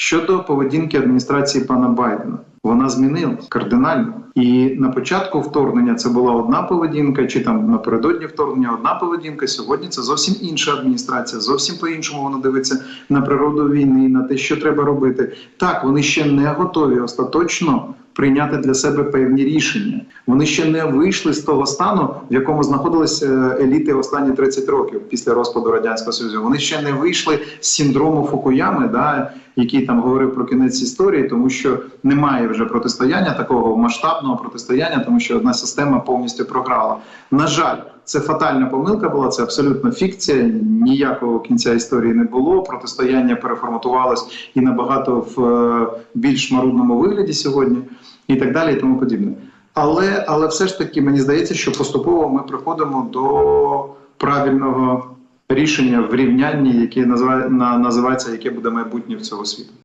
Щодо поведінки адміністрації пана Байдена, вона змінилась кардинально. І на початку вторгнення це була одна поведінка, чи там напередодні вторгнення одна поведінка. Сьогодні це зовсім інша адміністрація. Зовсім по-іншому вона дивиться на природу війни, на те, що треба робити. Так, вони ще не готові остаточно прийняти для себе певні рішення. Вони ще не вийшли з того стану, в якому знаходилися еліти останні 30 років після розпаду радянського союзу. Вони ще не вийшли з синдрому Фукуями, да, який там говорив про кінець історії, тому що немає вже протистояння такого масштабного протистояння, тому що одна система повністю програла. На жаль, це фатальна помилка була. Це абсолютно фікція. Ніякого кінця історії не було. Протистояння переформатувалось і набагато в е, більш марудному вигляді сьогодні, і так далі, і тому подібне. Але, але все ж таки мені здається, що поступово ми приходимо до правильного рішення в рівнянні, яке називає, на, називається яке буде майбутнє в цього світу.